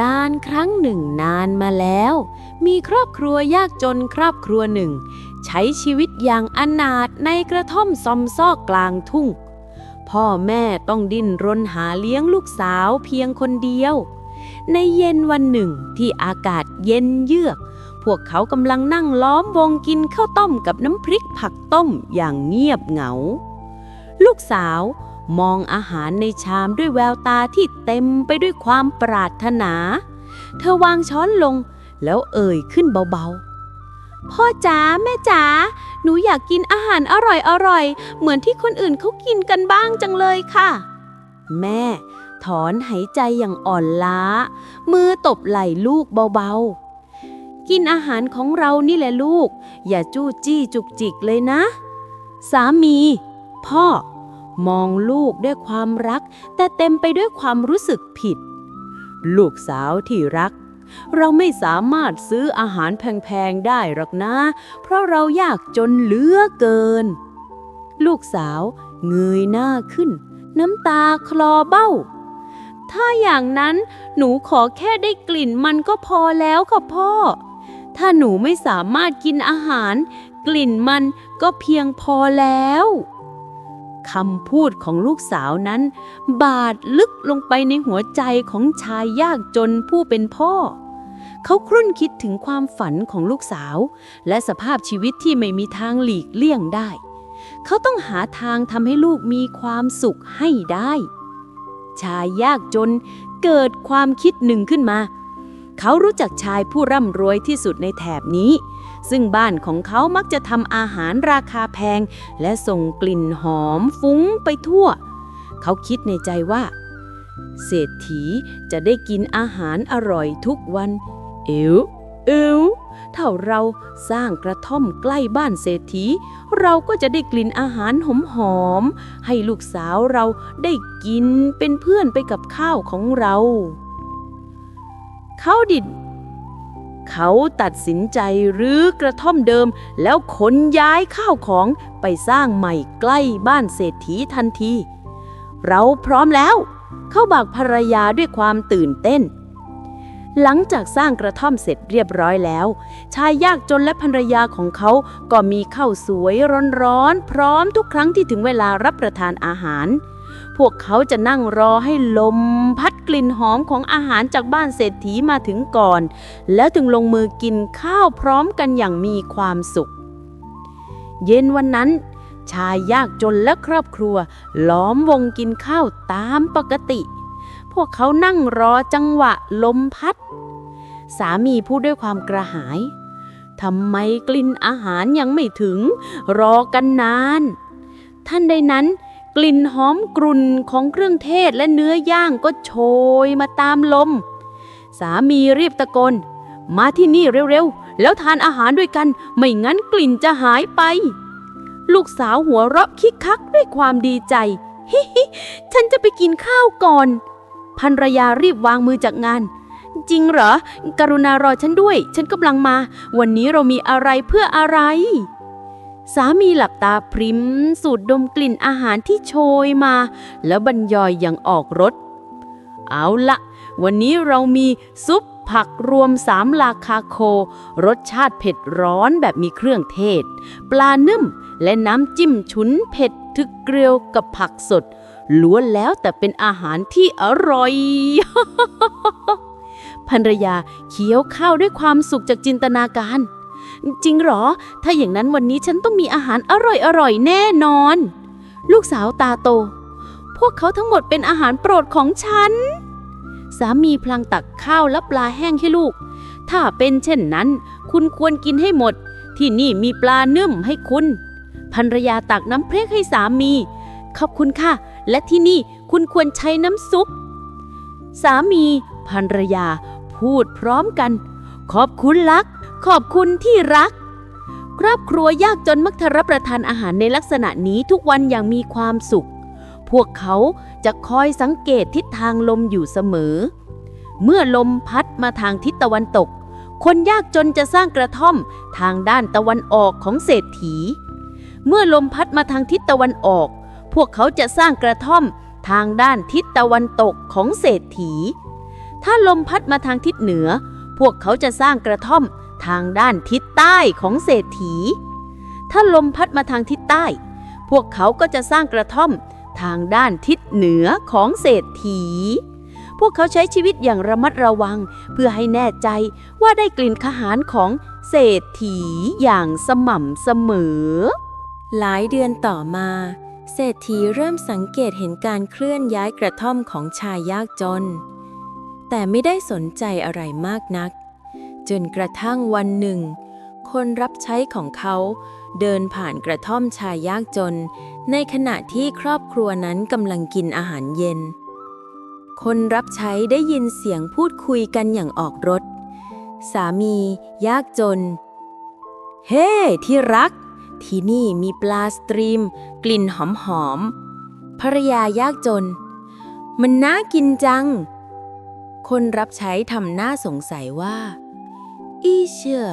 การครั้งหนึ่งนานมาแล้ว มีครอบครัวยากจนครอบครัวหนึ่ง ใช้ชีวิตอย่างอนาถในกระท่อมซอมซอกกลางทุ่ง พ่อแม่ต้องดิ้นรนหาเลี้ยงลูกสาวเพียงคนเดียว ในเย็นวันหนึ่งที่อากาศเย็นเยือก พวกเขากำลังนั่งล้อมวงกินข้าวต้มกับน้ำพริกผักต้มอย่างเงียบเหงา ลูกสาว มองอาหารในชามด้วยแววตาที่เต็มไปด้วยความปรารถนา เธอวางช้อนลงแล้วเอ่ยขึ้นเบาๆ พ่อจ๋าแม่จ๋าหนูอยากกินอาหารอร่อยๆ เหมือนที่คนอื่นเขากินกันบ้างจังเลยค่ะ แม่ ถอนหายใจอย่างอ่อนล้า มือตบไหล่ลูกเบาๆ กินอาหารของเรานี่แหละลูก อย่าจู้จี้จุกจิกเลยนะ สามี พ่อ มองลูกด้วยความรัก แต่เต็มไปด้วยความรู้สึกผิด ลูกสาวที่รัก เราไม่สามารถซื้ออาหารแพงๆได้หรอกนะ เพราะเรายากจนเหลือเกิน ลูกสาวเงยหน้าขึ้น น้ำตาคลอเบ้า ถ้าอย่างนั้นหนูขอแค่ได้กลิ่นมันก็พอแล้วค่ะพ่อ ถ้าหนูไม่สามารถกินอาหาร กลิ่นมันก็เพียงพอแล้ว คำพูดของลูกสาวนั้น บาดลึกลงไปในหัวใจของชายยากจนผู้เป็นพ่อ เขาครุ่นคิดถึงความฝันของลูกสาว และสภาพชีวิตที่ไม่มีทางหลีกเลี่ยงได้ เขาต้องหาทางทำให้ลูกมีความสุขให้ได้ ชายยากจนเกิดความคิดหนึ่งขึ้นมา เขารู้จักชายผู้ร่ำรวยที่สุดในแถบนี้ ซึ่งบ้านของเขามักจะทำอาหารราคาแพง และส่งกลิ่นหอมฟุ้งไปทั่ว เขาคิดในใจว่า เศรษฐีจะได้กินอาหารอร่อยทุกวัน เอวเอวถ้าเราสร้างกระท่อมใกล้บ้านเศรษฐี เราก็จะได้กลิ่นอาหารหอมหอมๆให้ลูกสาวเราได้กินเป็นเพื่อนไปกับข้าวของเรา เขาดิด เขาตัดสินใจรื้อกระท่อมเดิม แล้วขนย้ายข้าวของไปสร้างใหม่ใกล้บ้านเศรษฐีทันที เราพร้อมแล้ว เขาบอกภรรยาด้วยความตื่นเต้น หลังจากสร้างกระท่อมเสร็จเรียบร้อยแล้ว ชายยากจนและภรรยาของเขาก็มีข้าวสวยร้อนๆพร้อมทุกครั้งที่ถึงเวลารับประทานอาหาร พวกเขาจะนั่งรอให้ลมพัดกลิ่นหอมของอาหารจากบ้านเศรษฐีมาถึงก่อน แล้วถึงลงมือกินข้าวพร้อมกันอย่างมีความสุข เย็นวันนั้น ชายยากจนและครอบครัว ล้อมวงกินข้าวตามปกติ พวกเขานั่งรอจังหวะลมพัด สามีพูดด้วยความกระหายทำไมกลิ่นอาหารยังไม่ถึง รอกันนาน ท่านใดนั้น กลิ่นหอมกรุ่นของเครื่องเทศและเนื้อย่างก็โชยมาตามลม สามีรีบตะโกนมาที่นี่เร็วๆ แล้วทานอาหารด้วยกัน ไม่งั้นกลิ่นจะหายไป ลูกสาวหัวเราะคิกคักด้วยความดีใจ ฮิฮิฉันจะไปกินข้าวก่อนภรรยารีบวางมือจากงาน จริงเหรอ กรุณารอฉันด้วย ฉันกำลังมา วันนี้เรามีอะไรเพื่ออะไร สามีหลับตาพริมสูดดมกลิ่นอาหารที่โชยมา แล้วบรรยอยอย่างออกรสเอาละวันนี้เรามีซุปผักรวมสามลาคาโค รสชาติเผ็ดร้อนแบบมีเครื่องเทศ ปลานึ่มและน้ำจิ้มฉุนเผ็ดทึกเกลียวกับผักสดล้วนแล้วแต่เป็นอาหารที่อร่อย ภรรยาเคี้ยวข้าวด้วยความสุขจากจินตนาการ จริงเหรอ ถ้าอย่างนั้นวันนี้ฉันต้องมีอาหารอร่อยๆ แน่นอน ลูกสาวตาโต พวกเขาทั้งหมดเป็นอาหารโปรดของฉัน สามีพลางตักข้าวและปลาแห้งให้ลูก ถ้าเป็นเช่นนั้น คุณควรกินให้หมด ที่นี่มีปลานึ่มให้คุณภรรยาตักน้ำเพลกให้สามี ขอบคุณค่ะ และที่นี่คุณควรใช้น้ำซุป สามีภรรยาพูดพร้อมกัน ขอบคุณลัก ขอบคุณที่รัก ครอบครัวยากจนมักจะรับประทานอาหารในลักษณะนี้ทุกวันอย่างมีความสุข พวกเขาจะคอยสังเกตทิศทางลมอยู่เสมอ เมื่อลมพัดมาทางทิศตะวันตก คนยากจนจะสร้างกระท่อมทางด้านตะวันออกของเศรษฐี เมื่อลมพัดมาทางทิศตะวันออก พวกเขาจะสร้างกระท่อมทางด้านทิศตะวันตกของเศรษฐี ถ้าลมพัดมาทางทิศเหนือ พวกเขาจะสร้างกระท่อม ทางด้านทิศใต้ของเศรษฐี ถ้าลมพัดมาทางทิศใต้ พวกเขาก็จะสร้างกระท่อมทางด้านทิศเหนือของเศรษฐี พวกเขาใช้ชีวิตอย่างระมัดระวังเพื่อให้แน่ใจว่าได้กลิ่นขหารของเศรษฐีอย่างสม่ำเสมอ หลายเดือนต่อมา เศรษฐีเริ่มสังเกตเห็นการเคลื่อนย้ายกระท่อมของชายยากจน แต่ไม่ได้สนใจอะไรมากนัก จนกระทั่งวันหนึ่ง คนรับใช้ของเขาเดินผ่านกระท่อมชายยากจน ในขณะที่ครอบครัวนั้นกำลังกินอาหารเย็น คนรับใช้ได้ยินเสียงพูดคุยกันอย่างออกรถ สามียากจน เฮ้ที่รัก ที่นี่มีปลาสตรีม กลิ่นหอมหอมภรรยายากจน มันน่ากินจัง คนรับใช้ทำหน้าสงสัยว่า อีเชื่อ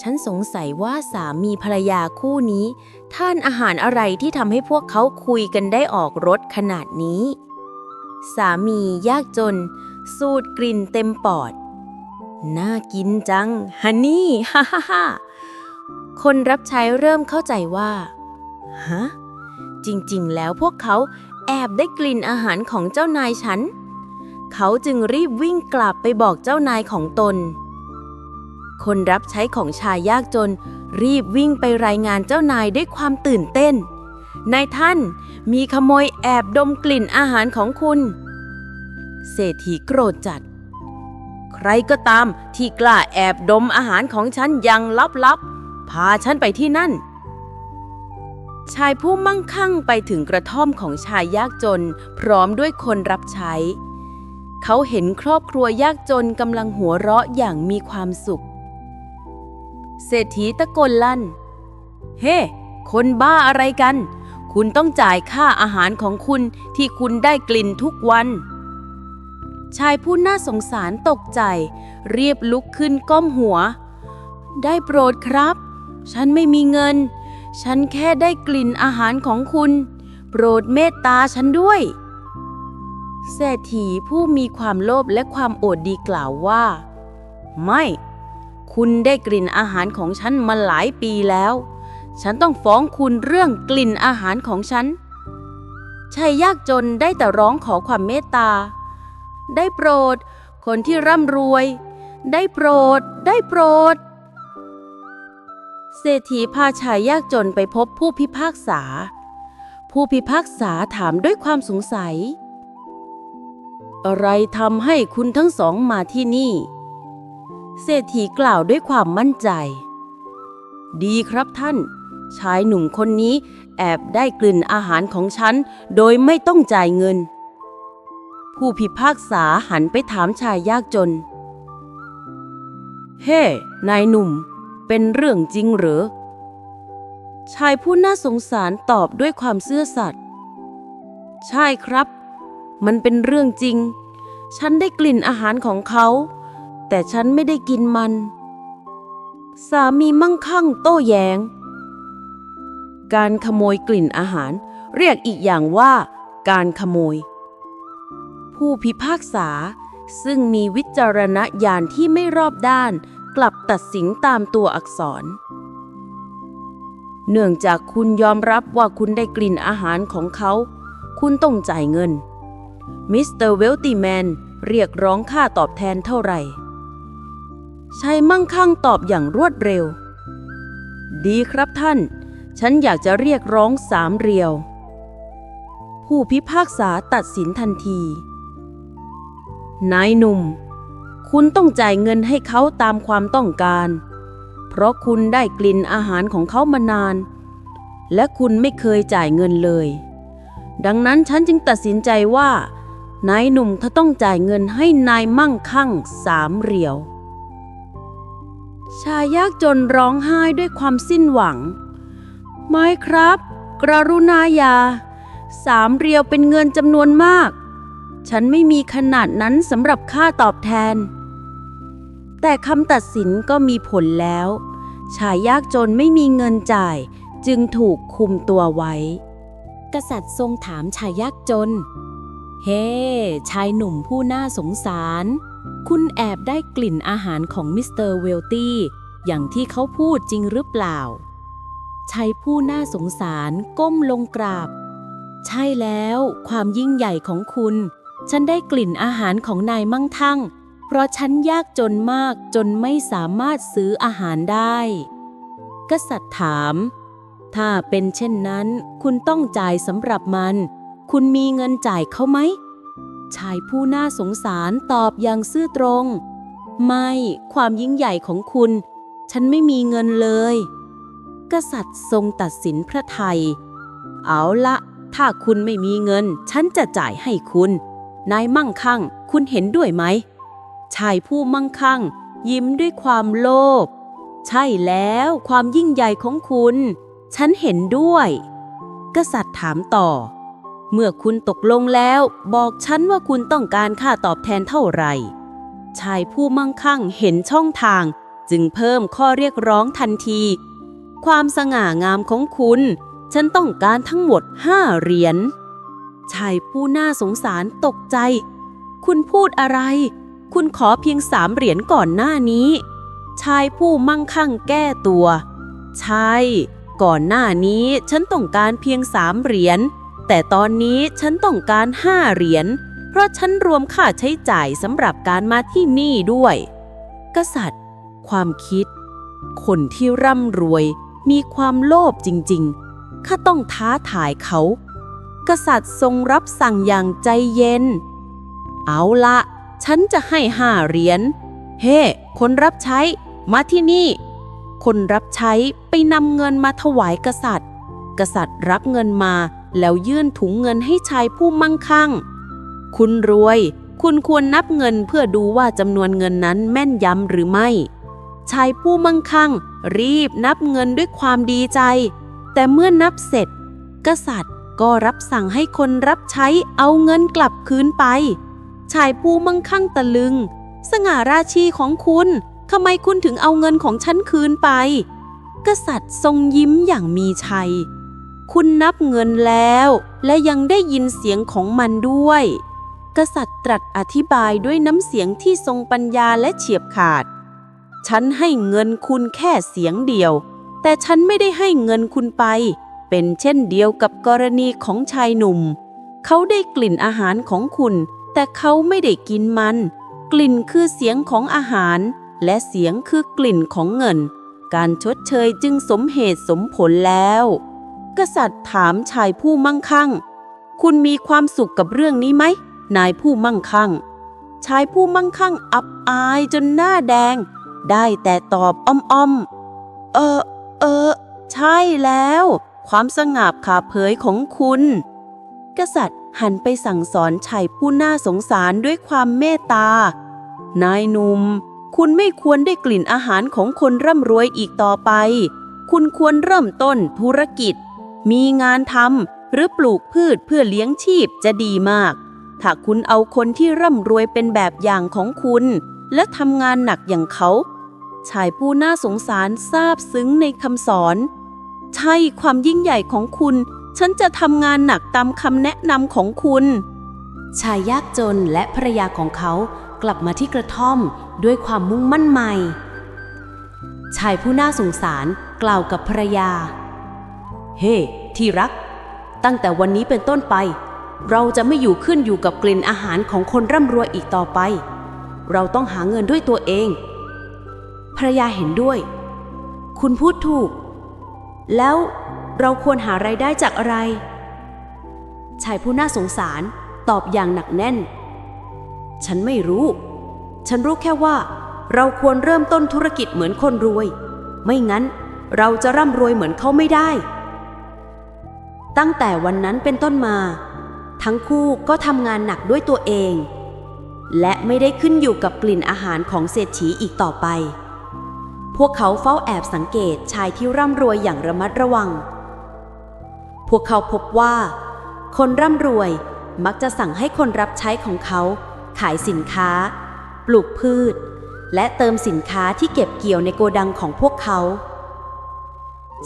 ฉันสงสัยว่าสามีภรรยาคู่นี้ ท่านอาหารอะไรที่ทำให้พวกเขาคุยกันได้ออกรสขนาดนี้ สามียากจน สูดกลิ่นเต็มปอด น่ากินจังฮันนี่ฮ่าฮ่าฮ่าคนรับใช้เริ่มเข้าใจว่าฮะจริงๆ แล้วพวกเขาแอบได้กลิ่นอาหารของเจ้านายฉัน เขาจึงรีบวิ่งกลับไปบอกเจ้านายของตน คนรับใช้ของชายยากจน รีบวิ่งไปรายงานเจ้านายด้วยความตื่นเต้น นายท่านมีขโมยแอบดมกลิ่นอาหารของคุณ เศรษฐีโกรธจัด ใครก็ตามที่กล้าแอบดมอาหารของฉันอย่างลับๆ พาฉันไปที่นั่นชายผู้มั่งคั่งไปถึงกระท่อมของชายยากจน พร้อมด้วยคนรับใช้ เขาเห็นครอบครัวยากจนกำลังหัวเราะอย่างมีความสุข เศรษฐีตะโกนลั่น เฮ้ คนบ้าอะไรกัน คุณต้องจ่ายค่าอาหารของคุณที่คุณได้กลิ่นทุกวัน ชายผู้น่าสงสารตกใจรีบลุกขึ้นก้มหัว ได้โปรดครับ ฉันไม่มีเงิน ฉันแค่ได้กลิ่นอาหารของคุณ โปรดเมตตาฉันด้วยเศรษฐีผู้มีความโลภและความโอดดีกล่าวว่า ไม่ คุณได้กลิ่นอาหารของฉันมาหลายปีแล้ว ฉันต้องฟ้องคุณเรื่องกลิ่นอาหารของฉัน ชายยากจนได้แต่ร้องขอความเมตตา ได้โปรด คนที่ร่ำรวย ได้โปรด ได้โปรด เศรษฐีพาชายยากจนไปพบผู้พิพากษา ผู้พิพากษาถามด้วยความสงสัย อะไรทำให้คุณทั้งสองมาที่นี่ เศรษฐีกล่าวด้วยความมั่นใจ ดีครับท่าน ชายหนุ่มคนนี้แอบได้กลิ่นอาหารของฉัน โดยไม่ต้องจ่ายเงิน ผู้พิพากษาหันไปถามชายยากจน เฮ้นายหนุ่ม เป็นเรื่องจริงหรือ ชายผู้น่าสงสารตอบด้วยความเซื่อสัตย์ ใช่ครับ มันเป็นเรื่องจริง ฉันได้กลิ่นอาหารของเขา แต่ฉันไม่ได้กินมัน สามีมั่งคั่งโต้แยง้ง การขโมยกลิ่นอาหาร เรียกอีกอย่างว่าการขโมย ผู้พิพากษาซึ่งมีวิจารณญาณที่ไม่รอบด้าน กลับตัดสินตามตัวอักษร เนื่องจากคุณยอมรับว่าคุณได้กลิ่นอาหารของเขา คุณต้องจ่ายเงิน มิสเตอร์เวลติแมนเรียกร้องค่าตอบแทนเท่าไหร่ ชายมั่งคั่งตอบอย่างรวดเร็ว ดีครับท่าน ฉันอยากจะเรียกร้องสามเรียว ผู้พิพากษาตัดสินทันที นายหนุ่ม คุณต้องจ่ายเงินให้เขาตามความต้องการ เพราะคุณได้กลิ่นอาหารของเขามานาน และคุณไม่เคยจ่ายเงินเลย ดังนั้นฉันจึงตัดสินใจว่านายหนุ่มถ้าต้องจ่ายเงินให้นายมั่งคั่งสามเรียว ชายยากจนร้องไห้ด้วยความสิ้นหวัง ไม่ครับ กรุณาอย่าสามเรียวเป็นเงินจำนวนมาก ฉันไม่มีขนาดนั้นสำหรับค่าตอบแทน แต่คำตัดสินก็มีผลแล้ว ชายยากจนไม่มีเงินจ่ายจึงถูกคุมตัวไว้ กษัตริย์ทรงถามชายยากจน เฮ้ ชายหนุ่มผู้น่าสงสาร คุณแอบได้กลิ่นอาหารของมิสเตอร์เวลตี้อย่างที่เขาพูดจริงหรือเปล่า ชายผู้น่าสงสารก้มลงกราบ ใช่แล้ว ความยิ่งใหญ่ของคุณ ฉันได้กลิ่นอาหารของนายมั่งคั่ง เพราะฉันยากจนมากจนไม่สามารถซื้ออาหารได้ กษัตริย์ถาม ถ้าเป็นเช่นนั้น คุณต้องจ่ายสำหรับมัน คุณมีเงินจ่ายเขาไหม ชายผู้น่าสงสารตอบอย่างซื่อตรง ไม่ ความยิ่งใหญ่ของคุณ ฉันไม่มีเงินเลย กษัตริย์ทรงตัดสินพระไทย เอาละ ถ้าคุณไม่มีเงิน ฉันจะจ่ายให้คุณ นายมั่งคั่ง คุณเห็นด้วยไหม ชายผู้มั่งคั่ง ยิ้มด้วยความโลภ ใช่แล้วความยิ่งใหญ่ของคุณ ฉันเห็นด้วย กษัตริย์ถามต่อ เมื่อคุณตกลงแล้ว บอกฉันว่าคุณต้องการค่าตอบแทนเท่าไหร่ ชายผู้มั่งคั่งเห็นช่องทาง จึงเพิ่มข้อเรียกร้องทันที ความสง่างามของคุณ ฉันต้องการทั้งหมดห้าเหรียญ ชายผู้น่าสงสารตกใจ คุณพูดอะไร คุณขอเพียงสามเหรียญก่อนหน้านี้ ชายผู้มั่งคั่งแก้ตัว ใช่ ก่อนหน้านี้ฉันต้องการเพียงสามเหรียญ แต่ตอนนี้ฉันต้องการห้าเหรียญ เพราะฉันรวมค่าใช้จ่ายสำหรับการมาที่นี่ด้วย กษัตริย์ ความคิด คนที่ร่ำรวย มีความโลภจริงๆ ข้าต้องท้าทายเขา กษัตริย์ทรงรับสั่งอย่างใจเย็น เอาละฉันจะให้ห้าเหรียญ เฮ้คนรับใช้ มาที่นี่ คนรับใช้ไปนำเงินมาถวายกษัตริย์ กษัตริย์รับเงินมา แล้วยื่นถุงเงินให้ชายผู้มั่งคั่ง คุณรวย คุณควรนับเงินเพื่อดูว่าจำนวนเงินนั้นแม่นยำหรือไม่ ชายผู้มั่งคั่ง รีบนับเงินด้วยความดีใจ แต่เมื่อนับเสร็จ กษัตริย์ก็รับสั่งให้คนรับใช้เอาเงินกลับคืนไป ชายผู้มั่งคั่งตะลึง สง่าราชีของคุณทำไมคุณถึงเอาเงินของฉันคืนไป กษัตริย์ทรงยิ้มอย่างมีชัย คุณนับเงินแล้ว และยังได้ยินเสียงของมันด้วย กษัตริย์ตรัสอธิบายด้วยน้ำเสียงที่ทรงปัญญาและเฉียบขาด ฉันให้เงินคุณแค่เสียงเดียว แต่ฉันไม่ได้ให้เงินคุณไป เป็นเช่นเดียวกับกรณีของชายหนุ่ม เขาได้กลิ่นอาหารของคุณ แต่เขาไม่ได้กินมัน กลิ่นคือเสียงของอาหาร และเสียงคือกลิ่นของเงิน การชดเชยจึงสมเหตุสมผลแล้ว กษัตริย์ถามชายผู้มั่งคั่ง คุณมีความสุขกับเรื่องนี้ไหม นายผู้มั่งคั่ง ชายผู้มั่งคั่งอับอายจนหน้าแดง ได้แต่ตอบอ้อมๆ เออ เออ ใช่แล้ว ความสง่าผ่าเผยของคุณ กษัตริย์หันไปสั่งสอนชายผู้น่าสงสารด้วยความเมตตา นายหนุ่ม คุณไม่ควรได้กลิ่นอาหารของคนร่ำรวยอีกต่อไป คุณควรเริ่มต้นธุรกิจ มีงานทำหรือปลูกพืชเพื่อเลี้ยงชีพจะดีมาก ถ้าคุณเอาคนที่ร่ำรวยเป็นแบบอย่างของคุณ และทำงานหนักอย่างเขา ชายผู้น่าสงสารซาบซึ้งในคำสอน ใช่ความยิ่งใหญ่ของคุณ ฉันจะทำงานหนักตามคำแนะนำของคุณ ชายยากจนและภรรยาของเขากลับมาที่กระท่อมด้วยความมุ่งมั่นใหม่ ชายผู้น่าสงสารกล่าวกับภรรยา เฮ้ที่รัก ตั้งแต่วันนี้เป็นต้นไป เราจะไม่อยู่ขึ้นอยู่กับกลิ่นอาหารของคนร่ำรวยอีกต่อไป เราต้องหาเงินด้วยตัวเอง ภรรยาเห็นด้วย คุณพูดถูก แล้วเราควรหาไรายได้จากอะไร ชายผู้น่าสงสารตอบอย่างหนักแน่น ฉันไม่รู้ ฉันรู้แค่ว่า เราควรเริ่มต้นธุรกิจเหมือนคนรวย ไม่งั้นเราจะร่ำรวยเหมือนเขาไม่ได้ ตั้งแต่วันนั้นเป็นต้นมา ทั้งคู่ก็ทำงานหนักด้วยตัวเอง และไม่ได้ขึ้นอยู่กับกลิ่นอาหารของเศรษฐีอีกต่อไป พวกเขาเฝ้าแอบสังเกตชายที่ร่ำรวยอย่างระมัดระวัง พวกเขาพบว่า คนร่ำรวยมักจะสั่งให้คนรับใช้ของเขา ขายสินค้า ปลูกพืช และเติมสินค้าที่เก็บเกี่ยวในโกดังของพวกเขา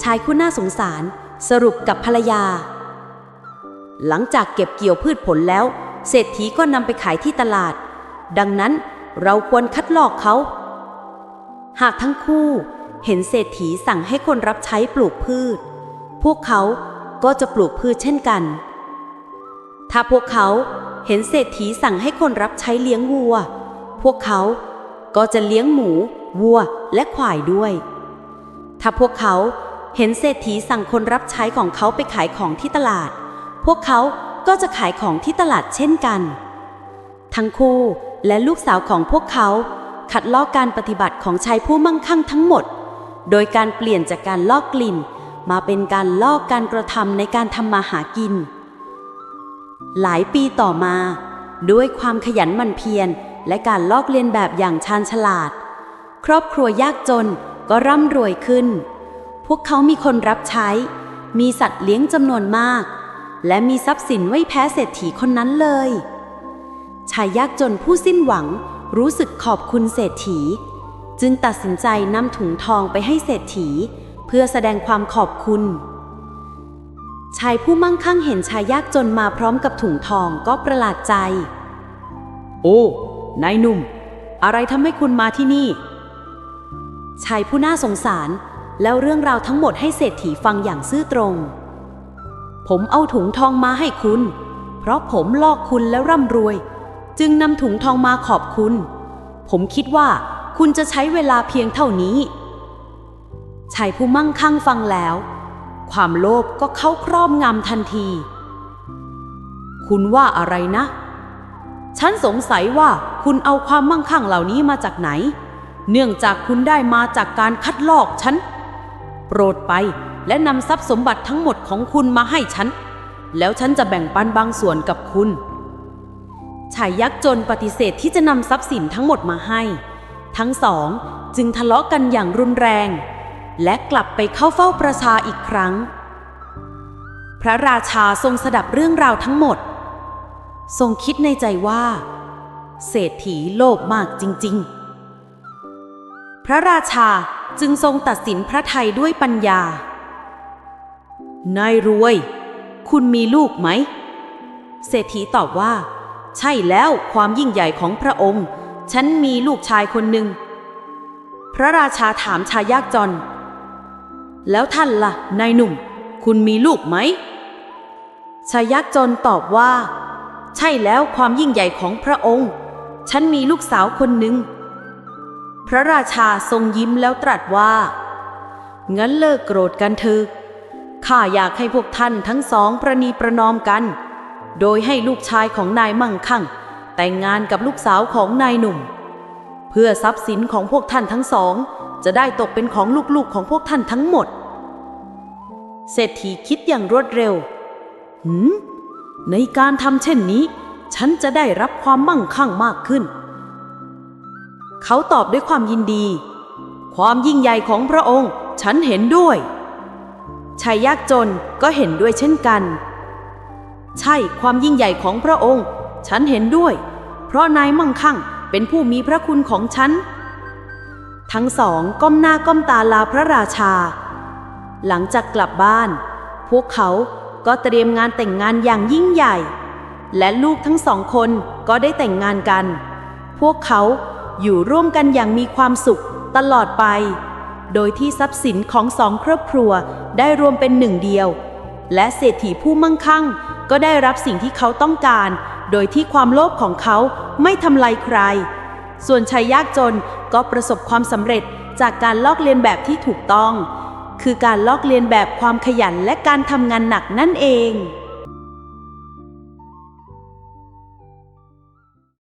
ชายคู่น่าสงสาร สรุปกับภรรยา หลังจากเก็บเกี่ยวพืชผลแล้ว เศรษฐีก็นำไปขายที่ตลาด ดังนั้นเราควรคัดลอกเขา หากทั้งคู่เห็นเศรษฐีสั่งให้คนรับใช้ปลูกพืช พวกเขาก็จะปลูกพืชเช่นกัน ถ้าพวกเขาเห็นเศรษฐีสั่งให้คนรับใช้เลี้ยงวัว พวกเขาก็จะเลี้ยงหมู วัวและควายด้วย ถ้าพวกเขา เห็นเศรษฐีสั่งคนรับใช้ของเขาไปขายของที่ตลาด พวกเขาก็จะขายของที่ตลาดเช่นกัน ทั้งคู่และลูกสาวของพวกเขาขัดลอกการปฏิบัติของชายผู้มั่งคั่งทั้งหมด โดยการเปลี่ยนจากการลอกกลิ่น มาเป็นการลอกการกระทำในการทำมาหากิน หลายปีต่อมา ด้วยความขยันหมั่นเพียรและการลอกเลียนแบบอย่างชาญฉลาด ครอบครัวยากจนก็ร่ำรวยขึ้น พวกเขามีคนรับใช้ มีสัตว์เลี้ยงจำนวนมาก และมีทรัพย์สินไม่แพ้เศรษฐีคนนั้นเลย ชายยากจนผู้สิ้นหวังรู้สึกขอบคุณเศรษฐี จึงตัดสินใจนำถุงทองไปให้เศรษฐี เพื่อแสดงความขอบคุณ ชายผู้มั่งคั่งเห็นชายยากจนมาพร้อมกับถุงทองก็ประหลาดใจ โอ้ นายหนุ่ม อะไรทำให้คุณมาที่นี่ ชายผู้น่าสงสาร แล้วเรื่องราวทั้งหมดให้เศรษฐีฟังอย่างซื่อตรง ผมเอาถุงทองมาให้คุณ เพราะผมลอกคุณแล้วร่ำรวย จึงนำถุงทองมาขอบคุณ ผมคิดว่าคุณจะใช้เวลาเพียงเท่านี้ชายผู้มั่งคั่งฟังแล้ว ความโลภก็เข้าครอบงำทันที คุณว่าอะไรนะ ฉันสงสัยว่าคุณเอาความมั่งคั่งเหล่านี้มาจากไหน เนื่องจากคุณได้มาจากการคัดลอกฉัน โปรดไปและนำทรัพย์สมบัติทั้งหมดของคุณมาให้ฉัน แล้วฉันจะแบ่งปันบางส่วนกับคุณชายยักษ์จนปฏิเสธที่จะนำทรัพย์สินทั้งหมดมาให้ ทั้งสองจึงทะเลาะกันอย่างรุนแรง และกลับไปเข้าเฝ้าประชาอีกครั้ง พระราชาทรงสดับเรื่องราวทั้งหมด ทรงคิดในใจว่า เศรษฐีโลภมากจริง ๆ พระราชา จึงทรงตัดสินพระไทยด้วยปัญญา นายรวย คุณมีลูกไหม เศรษฐีตอบว่า ใช่แล้วความยิ่งใหญ่ของพระองค์ ฉันมีลูกชายคนหนึ่ง พระราชาถามชายยากจน แล้วท่านละ่ะ นายหนุ่ม คุณมีลูกไหม ชายยักจนตอบว่า ใช่แล้วความยิ่งใหญ่ของพระองค์ ฉันมีลูกสาวคนหนึ่ง พระราชาทรงยิ้มแล้วตรัสว่า งั้นเลิกโกรธกันเถอะข้าอยากให้พวกท่านทั้งสองประนีประนอมกัน โดยให้ลูกชายของนายมั่งคั่ง แต่งงานกับลูกสาวของนายหนุ่ม เพื่อทรัพย์สินของพวกท่านทั้งสอง จะได้ตกเป็นของลูกๆของพวกท่านทั้งหมด เศรษฐีคิดอย่างรวดเร็ว หืม ในการทำเช่นนี้ ฉันจะได้รับความมั่งคั่งมากขึ้น เขาตอบด้วยความยินดี ความยิ่งใหญ่ของพระองค์ ฉันเห็นด้วยชายยากจนก็เห็นด้วยเช่นกัน ใช่ความยิ่งใหญ่ของพระองค์ ฉันเห็นด้วย เพราะนายมั่งคั่งเป็นผู้มีพระคุณของฉัน ทั้งสองก้มหน้าก้มตาลาพระราชา หลังจากกลับบ้าน พวกเขาก็เตรียมงานแต่งงานอย่างยิ่งใหญ่ และลูกทั้งสองคนก็ได้แต่งงานกัน พวกเขา อยู่ร่วมกันอย่างมีความสุขตลอดไป โดยที่ทรัพย์สินของสองครอบครัวได้รวมเป็นหนึ่งเดียว และเศรษฐีผู้มั่งคั่ง ก็ได้รับสิ่งที่เขาต้องการ โดยที่ความโลภของเขาไม่ทำลายใคร ส่วนชายยากจนก็ประสบความสำเร็จจากการลอกเลียนแบบที่ถูกต้อง คือการลอกเลียนแบบความขยันและการทำงานหนักนั่นเอง